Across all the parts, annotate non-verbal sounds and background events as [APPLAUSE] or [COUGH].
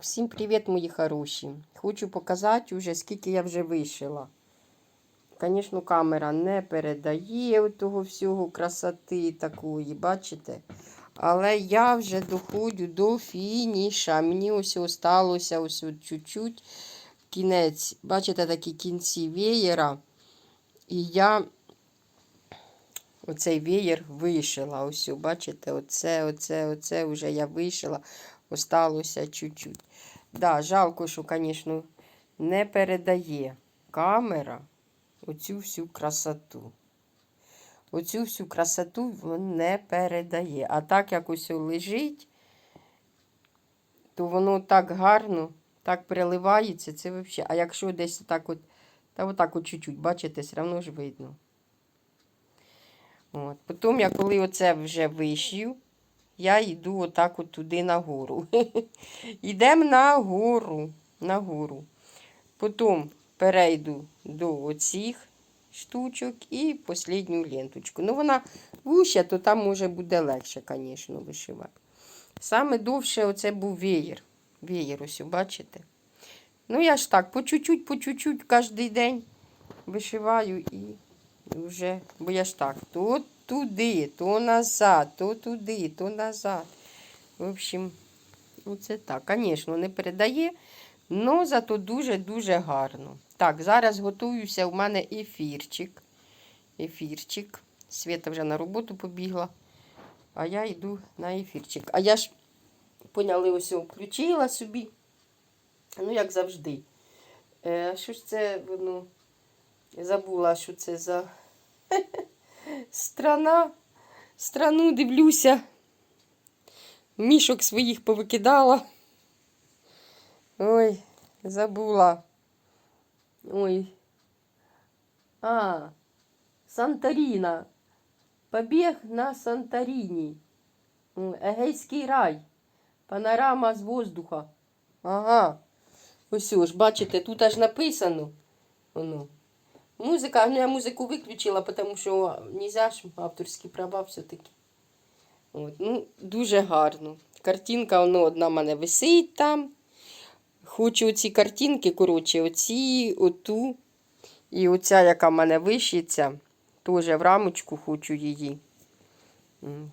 всім привіт, мої хороші. Хочу показати уже, скільки я вже вишила. Звісно, камера не передає того всього красоти такої, бачите? Але я вже доходжу до фініша. Мені ось осталося ось чуть-чуть кінець. Бачите, такі кінці веєра. І я оцей веєр вишила. Ось, бачите, оце, оце, оце вже я вишила. Осталося чуть-чуть. Да, жалко, що, звісно, не передає камера оцю всю красоту. Оцю всю красоту він не передає. А так як ось лежить, то воно так гарно, так переливається, це взагалі. А якщо десь так от, та отак от чуть-чуть, бачите, все одно ж видно. От. Потім я коли оце вже вишью, я йду отак от туди нагору. [LAUGHS] Йдемо нагору, нагору. Потім перейду до оцих штучок і останню ленточку. Ну, вона вуща, то там може буде легше, звісно, вишивати. Саме довше оце був веєр. Веєр, ось, бачите? Ну, я ж так, по чуть-чуть, по чуть-чуть кожен день вишиваю і вже, бо я ж так, то туди, то назад, то туди, то назад. В общем, оце так. Звісно, не передає, але зато дуже-дуже гарно. Так, зараз готуюся. У мене ефірчик. Ефірчик. Свята вже на роботу побігла. А я йду на ефірчик. А я ж поняли, ось включила собі. Ну, як завжди. Е, що ж це воно? Забула, що це за [LAUGHS] страна. Страну дивлюся. Мішок своїх повикидала. Ой, забула. Ой. А, Санторіна. Побіг на Санторіні. Егейський рай. Панорама з воздуха. Ага. Ось ж, бачите, тут аж написано. Воно. Музика, ну я музику виключила, тому що нельзя ж авторські права все-таки. Ну, дуже гарно. Картинка воно одна в мене висить там. Хочу оці картинки, коротше, оці, оту. І оця, яка в мене вишиться, теж в рамочку хочу її.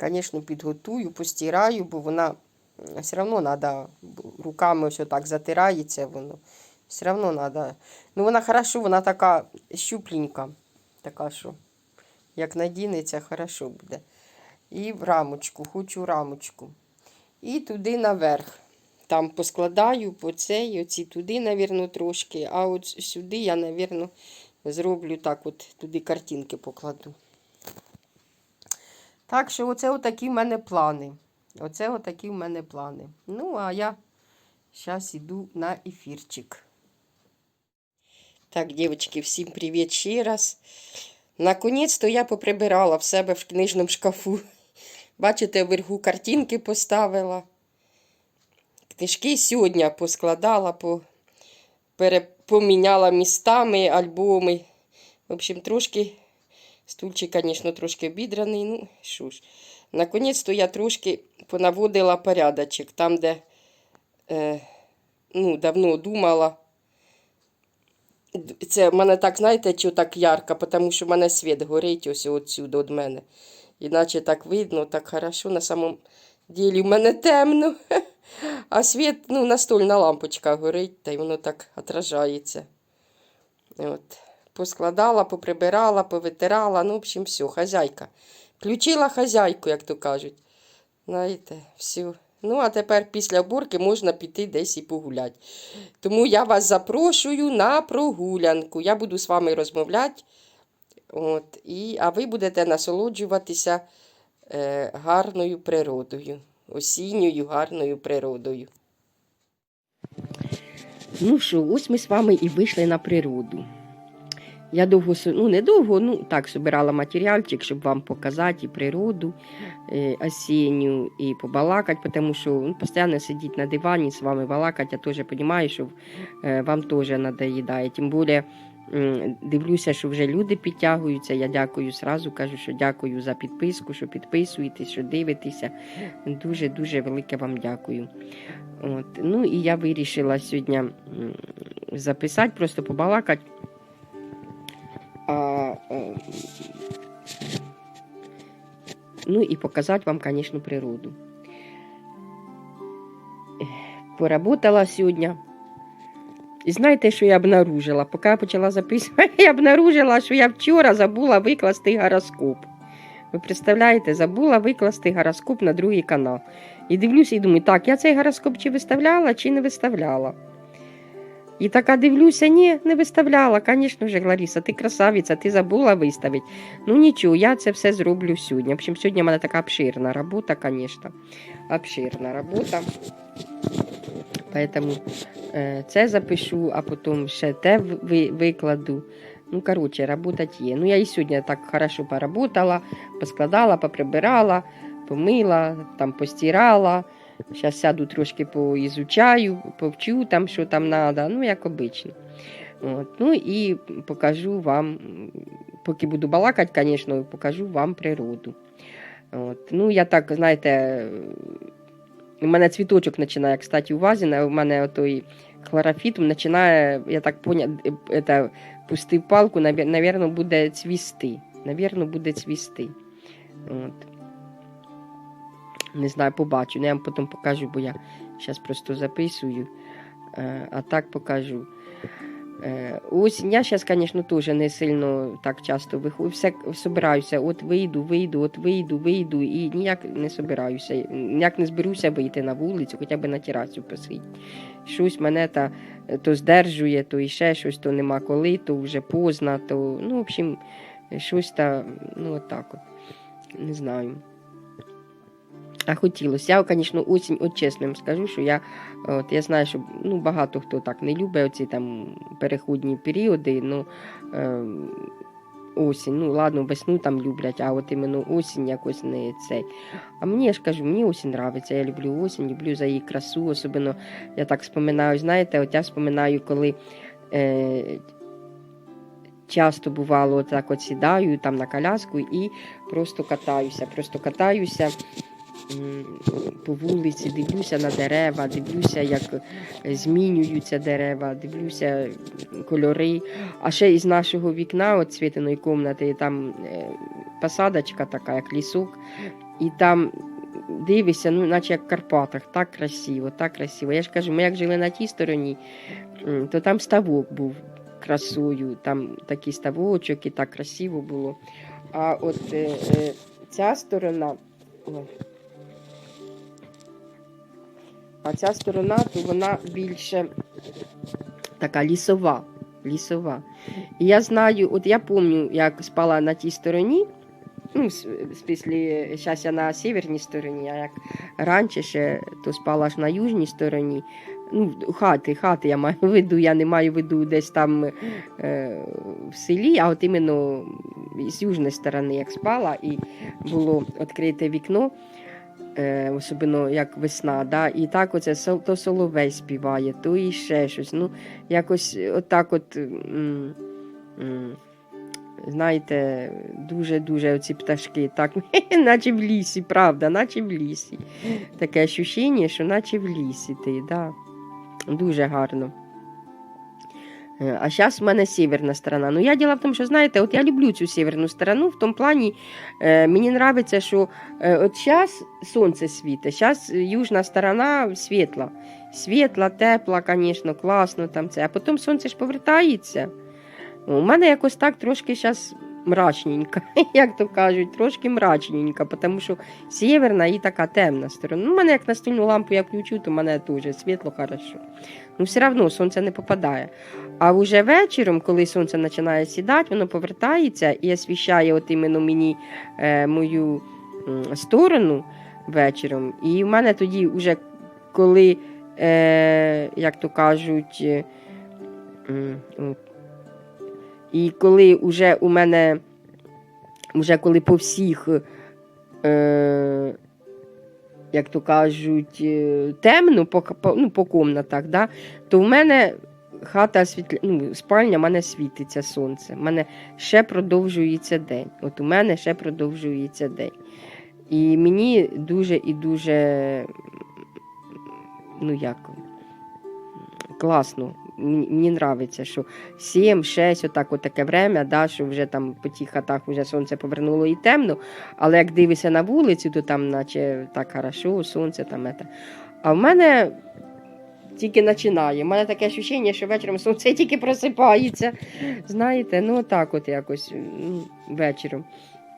Звісно, підготую, постираю, бо вона все одно треба, руками ось так затирається воно. Все одно треба. Ну, вона хорошо, вона така щупленька. Така що, як надінеться, хорошо буде. І в рамочку, хочу рамочку. І туди наверх. Там поскладаю по цей, оці туди, навірно, трошки. А от сюди я, навірно, зроблю так, от туди картинки покладу. Так що, оце отакі в мене плани. Оце отакі в мене плани. Ну, а я зараз іду на ефірчик. Так, дівчатки, всім привіт ще раз. Наконець-то я поприбирала в себе в книжному шкафу. Бачите, вверху картинки поставила. Книжки сьогодні поскладала, поміняла містами, альбоми. В общем, трошки, стульчик, звісно, трошки обідраний. Ну, що ж. Наконець-то я трошки понаводила порядочок. Там, де е, ну, давно думала. Це в мене так, знаєте, що так ярко, тому що в мене світ горить ось отсюди від мене. Іначе так видно, так хорошо. На самом ділі в мене темно. [LAUGHS] А світ, ну, настольна лампочка горить, та й воно так отражається. От. Поскладала, поприбирала, повитирала, ну, в общем, все, хазяйка. Включила хазяйку, як то кажуть. Знаєте, все. Ну, а тепер після уборки можна піти десь і погуляти. Тому я вас запрошую на прогулянку. Я буду з вами розмовляти. От, і, А ви будете насолоджуватися е, гарною природою, осінньою гарною природою. Ну що, ось ми з вами і вийшли на природу. Я довго, ну не довго, ну так собирала матеріальчик, щоб вам показати і природу е, осінню, і побалакати, тому що ну, постійно сидіти на дивані з вами балакати, я теж розумію, що е, вам теж надоїдає. Тим більше дивлюся, що вже люди підтягуються. Я дякую зразу, кажу, що дякую за підписку, що підписуєтесь, що дивитеся. Дуже дуже велике вам дякую. От. Ну і я вирішила сьогодні записати, просто побалакати. Ну і показати вам, звісно, природу. Поработала сьогодні. І знаєте, що я обнаружила? Поки я почала записувати, [LAUGHS] я обнаружила, що я вчора забула викласти гороскоп. Ви представляєте, забула викласти гороскоп на другий канал. І дивлюся і думаю, так, я цей гороскоп чи виставляла, чи не виставляла. І така дивлюся, ні, не виставляла. Звісно ж, Лариса, ти красавиця, ти забула виставити. Ну нічого, я це все зроблю сьогодні. В общем, сьогодні в мене така обширна робота, звісно. Обширна робота. Поэтому е, це запишу, а потім ще те ви- викладу. Ну, коротше, работать є. Ну, я і сьогодні так хорошо поработала, поскладала, поприбирала, помила, там постирала. Зараз сяду трошки поізучаю, повчу там, що там треба, ну, як обично. От. Ну і покажу вам, поки буду балакати, звісно, покажу вам природу. От. Ну, я так, знаєте, у мене цвіточок починає, кстати, у вазі, у мене отой хлорофітум починає, я так поняв, это, пустив палку, навірно, буде цвісти. Навірно, буде цвісти. От. Не знаю, побачу. Ну, Я вам потім покажу, бо я зараз просто записую, Е, а так покажу. Е, Осінь, я зараз, звісно, теж не сильно так часто виходжу. Все собираюся, от вийду, вийду, от вийду, вийду і ніяк не собираюся, ніяк не зберуся вийти на вулицю, хоча б на терасу посидіти. Щось мене та, то здержує, то іще щось, то нема коли, то вже поздно, то, ну, в общем, щось та, ну, отак от. Не знаю. А хотілося. Я, звісно, осінь, от чесно вам скажу, що я, от, я знаю, що ну, багато хто так не любить оці там переходні періоди. Ну, е, осінь, ну ладно, весну там люблять, а от іменно осінь якось не цей. А мені я ж кажу, мені осінь нравиться. Я люблю осінь, люблю за її красу, особливо я так споминаю, знаєте, от я споминаю, коли. Е, Часто бувало, от так от сідаю там на коляску і просто катаюся. Просто катаюся по вулиці, дивлюся на дерева, дивлюся, як змінюються дерева, дивлюся кольори. А ще із нашого вікна, от світиної кімнати, там е, посадочка така, як лісок, і там. Дивишся, ну, наче як в Карпатах, так красиво, так красиво. Я ж кажу, ми як жили на тій стороні, то там ставок був красою, там такий ставочок і так красиво було. А от е, е, ця сторона. А ця сторона, то вона більше така лісова. лісова. І я знаю, от я пам'ятаю, як спала на тій стороні. Ну, смислі, зараз я на северній стороні, а як раніше ще, то спала ж на южній стороні. Ну, хати, хати я маю виду, я не маю виду десь там е, в селі, а от іменно з южної сторони, як спала, і було відкрите вікно, е, особливо як весна, да, і так оце то соловей співає, то і ще щось. Ну, якось отак от. Знаєте, дуже-дуже оці пташки, так, [LAUGHS] наче в лісі, правда, наче в лісі. Таке ощущення, що наче в лісі ти, да. Дуже гарно. Е, А зараз в мене северна сторона. Ну, я діла в тому, що знаєте, от я люблю цю северну сторону, в тому плані е, мені подобається, що е, от зараз сонце світить, зараз южна сторона світла. Світла, тепла, звісно, класно там це. А потім сонце ж повертається. У мене якось так трошки зараз мрачненько, [LAUGHS] як то кажуть, трошки мрачненько, тому що северна і така темна сторона. Ну, мене як настільну лампу я включу, то мене теж світло хорошо. Ну, все одно сонце не попадає. А вже вечором, коли сонце починає сідати, воно повертається і освіщає от іменно мені е, мою м, сторону вечором. І в мене тоді, вже коли, е, як то кажуть, е, м, і коли вже у мене, вже коли по всіх, е, як то кажуть, е, темно по, ну, по комнатах, да, то в мене хата світлі... ну, спальня в мене світиться сонце. У мене ще продовжується день. От у мене ще продовжується день. І мені дуже і дуже ну як, класно. Мені, нравиться, що 7-6, отак, от таке время, да, що вже там по тих хатах вже сонце повернуло і темно, але як дивишся на вулицю, то там наче так хорошо, сонце там. Это. А в мене тільки починає. У мене таке відчуття, що вечором сонце [LAUGHS] тільки просипається. Знаєте, ну отак от якось вечором.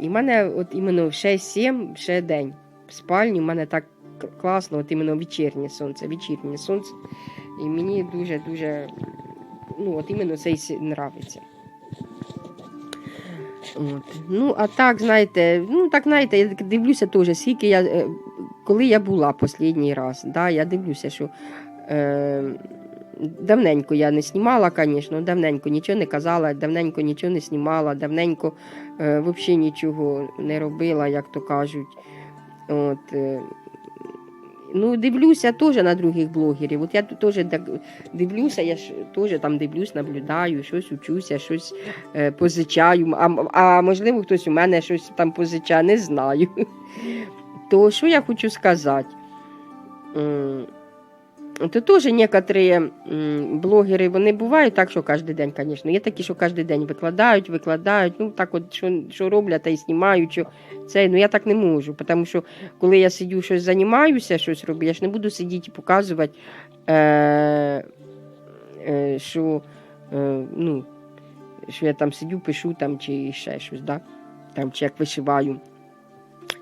І в мене от іменно 6-7 ще день. В спальні в мене так класно, от іменно вечірнє сонце, вечірнє сонце. І мені дуже-дуже, ну, от іменно це і нравиться. От. Ну, а так, знаєте, ну так знаєте, я дивлюся теж, скільки я, е, коли я була останній раз, да, я дивлюся, що е, давненько я не знімала, звісно, давненько нічого не казала, давненько нічого не знімала, давненько е, взагалі нічого не робила, як то кажуть. От, е, ну, дивлюся теж на других блогерів. От я теж так дивлюся, я ж теж там дивлюсь, наблюдаю, щось учуся, щось е, позичаю. А, а можливо, хтось у мене щось там позичає, не знаю. То що я хочу сказати? То теж некоторі блогери вони бувають так, що кожен день, звісно. Є такі, що кожен день викладають, викладають, ну так от що, що роблять, та й знімають. Що, це, ну я так не можу, тому що коли я сидю, щось займаюся, щось роблю, я ж не буду сидіти і показувати, е, е, що, е, ну, що я там сидю, пишу там, чи ще щось, да? там, чи як вишиваю.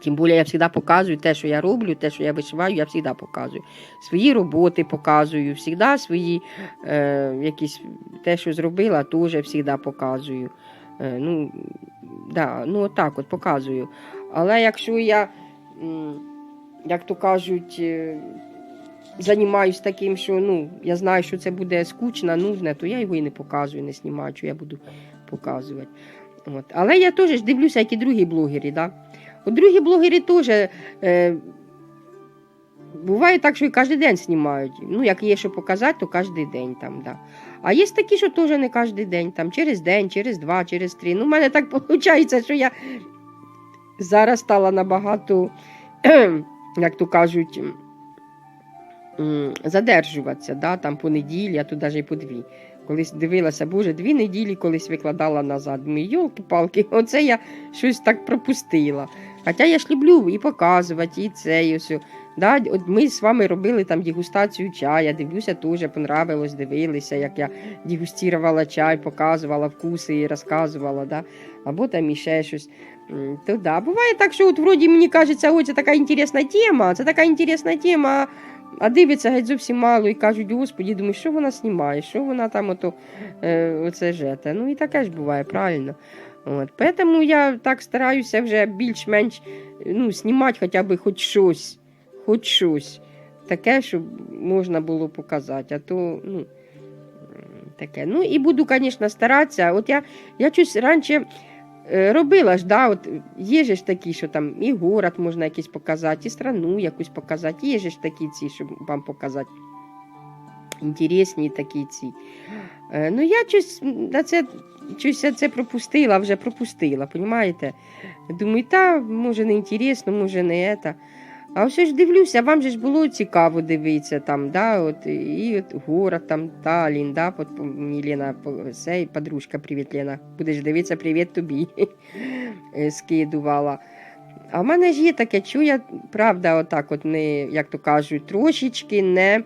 Тим більше я завжди показую те, що я роблю, те, що я вишиваю, я завжди показую. Свої роботи показую, завжди свої е, якісь те, що зробила, теж завжди показую. Е, ну, да, ну, отак от показую. Але якщо я, як то кажуть, е, займаюсь таким, що ну, я знаю, що це буде скучно, нудне, то я його і не показую, не знімаю, що я буду показувати. От. Але я теж дивлюся, як і другі блогери. Да? Другі блогери теж. Е, Буває так, що і кожен день знімають. Ну, як є що показати, то кожен день там, да. А є такі, що теж не кожен день, там, через день, через два, через три. Ну, в мене так [LAUGHS] виходить, що я зараз стала набагато, [CLEARS THROAT] як то кажуть, задержуватися, да, там по неділі, а то навіть по дві. Колись дивилася, боже, дві неділі колись викладала назад. Думаю, йолки-палки, [LAUGHS] оце я щось так пропустила. Хоча я ж люблю і показувати, і це, і все. Да, от ми з вами робили там дегустацію чая, дивлюся, теж понравилось, дивилися, як я дегустувала чай, показувала вкуси і розказувала, да? або там іще щось. То да, буває так, що от вроді мені кажеться, ой, це така інтересна тема, це така інтересна тема, а дивиться геть зовсім мало і кажуть, господі, думаю, що вона знімає, що вона там ото, е, оце жете. Ну і таке ж буває, правильно. От. Тому я так стараюся вже більш-менш ну, знімати хоча б хоч щось, хоч щось таке, щоб можна було показати. А то, ну, таке. Ну і буду, звісно, старатися. От я, я щось раніше е, робила ж, да, от є ж такі, що там і город можна якийсь показати, і страну якусь показати. Є ж такі ці, щоб вам показати. Інтересні такі ці. Е, Ну, я щось на це, щось це пропустила, вже пропустила, розумієте? Думаю, та, може, не інтересно, може, не це. А все ж дивлюся, вам же ж було цікаво дивитися там, да, от, і от город там, Талін, да, от, мені Лена, сей, подружка, привіт, Лена, будеш дивитися, привіт тобі, е, скидувала. А в мене ж є таке, що я, правда, отак от не, як то кажуть, трошечки не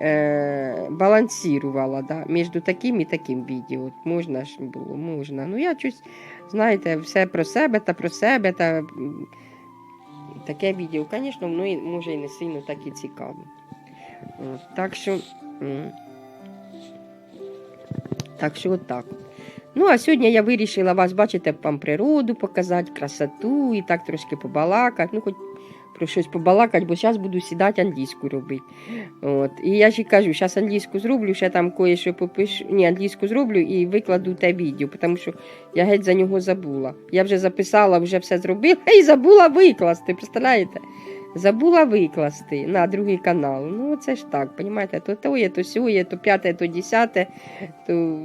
е, балансірувала да, між таким і таким відео. Можна ж було, можна. Ну, я щось, знаєте, все про себе та про себе, та таке відео, звісно, воно може і не сильно так і цікаво. От, так що. Так що отак. Ну, а сьогодні я вирішила вас, бачите, вам природу показати, красоту і так трошки побалакати. Ну, хоч про щось побалакати, бо зараз буду сідати англійську робити. От. І я ж і кажу, зараз англійську зроблю, ще там кое-що попишу. Ні, англійську зроблю і викладу те відео, тому що я геть за нього забула. Я вже записала, вже все зробила і забула викласти. Представляєте? Забула викласти на другий канал. Ну, це ж так, понімаєте, то тоє, то сьоє, то п'яте, то десяте, то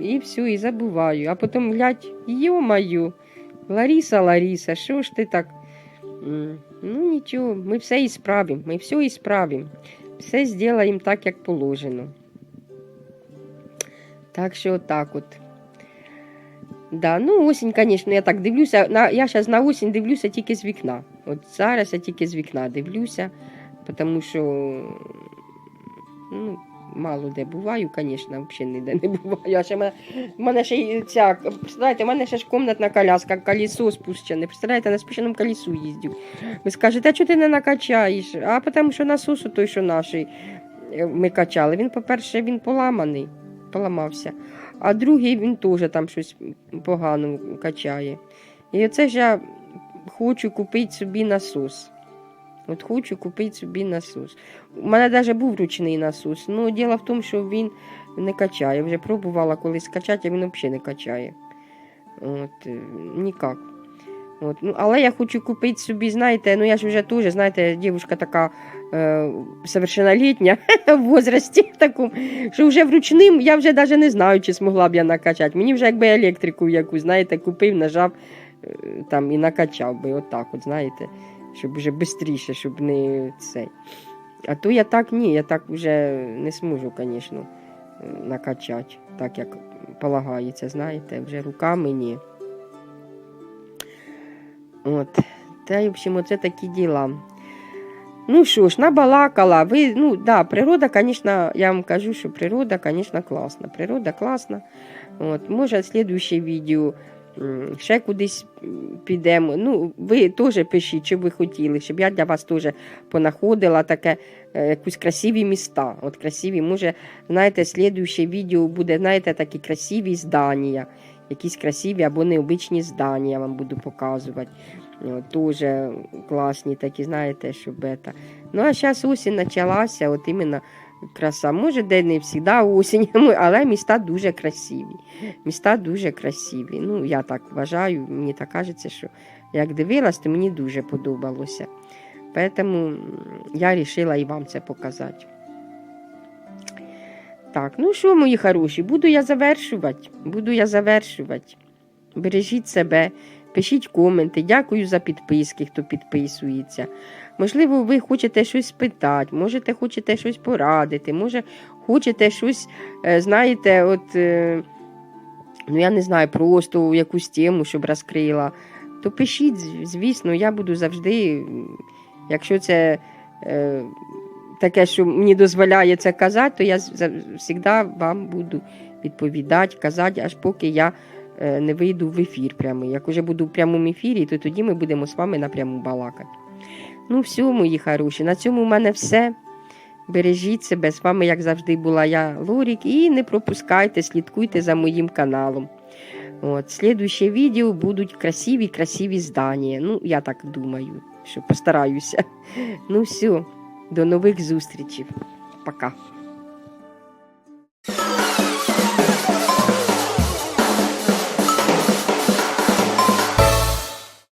і все, і забуваю. А потім глядь, йо-маю, Ларіса, Ларіса, що ж ти так? Ну нічого, ми все і справимо, ми все і справимо. Все зробимо так, як положено. Так що отак от. Да, ну осінь, звісно, я так дивлюся. На, я зараз на осінь дивлюся тільки з вікна. От зараз я тільки з вікна дивлюся, тому що ну, мало де буваю, звісно, взагалі ніде не буваю. А ще мене, мене ще й ця, представляєте, в мене ще ж комнатна коляска, колесо спущене. Представляєте, на спущеному колесу їздю. Ви скажете, а чого ти не накачаєш? А тому що насос той, що наш, е, ми качали. Він, по-перше, він поламаний, поламався. А другий він теж там щось погано качає. І оце ж я хочу купити собі насос. От хочу купити собі насос. У мене навіть був ручний насос. Ну, діло в тому, що він не качає. Вже пробувала колись качати, а він взагалі не качає. От, е, ніяк. От, ну, але я хочу купити собі, знаєте, ну я ж вже теж, знаєте, дівчинка така е, совершеннолітня [LAUGHS] в возрасті такому, що вже вручним я вже навіть не знаю, чи змогла б я накачати. Мені вже якби електрику якусь, знаєте, купив, нажав е, там і накачав би, отак, от, знаєте, щоб вже швидше, щоб не цей. А то я так ні, я так вже не зможу, звісно, накачати, так як полагається, знаєте, вже руками ні. От. Та, в общем, оце такі діла. Ну що ж, набалакала. Ви, ну, да, природа, звісно, я вам кажу, що природа, звісно, класна. Природа класна. От, може, слідуще відео ще кудись підемо. Ну, ви теж пишіть, що ви хотіли, щоб я для вас теж понаходила таке, е, якусь красиві міста. От красиві, може, знаєте, слідуще відео буде, знаєте, такі красиві здання, якісь красиві або необичні здання я вам буду показувати. Дуже класні такі, знаєте, щоб это. Ну, а зараз осінь почалася, от іменно краса. Може, де не завжди осінь, [LAUGHS] але міста дуже красиві. Міста дуже красиві. Ну, я так вважаю, мені так кажеться, що як дивилась, то мені дуже подобалося. Тому я вирішила і вам це показати. Так, ну що, мої хороші, буду я завершувати. Буду я завершувати. Бережіть себе. Пишіть коменти, дякую за підписки, хто підписується. Можливо, ви хочете щось спитати, можете хочете щось порадити, може, хочете щось, е, знаєте, от, е, ну я не знаю, просто якусь тему, щоб розкрила. То пишіть, звісно, я буду завжди, якщо це е, таке, що мені дозволяє це казати, то я завжди вам буду відповідати, казати, аж поки я не вийду в ефір прямий. Як уже буду в прямому ефірі, то тоді ми будемо з вами напряму балакати. Ну, все, мої хороші, на цьому в мене все. Бережіть себе, з вами, як завжди, була я, Лорік, і не пропускайте, слідкуйте за моїм каналом. От, слідуще відео будуть красиві, красиві здання. Ну, я так думаю, що постараюся. Ну, все, до нових зустрічей. Пока.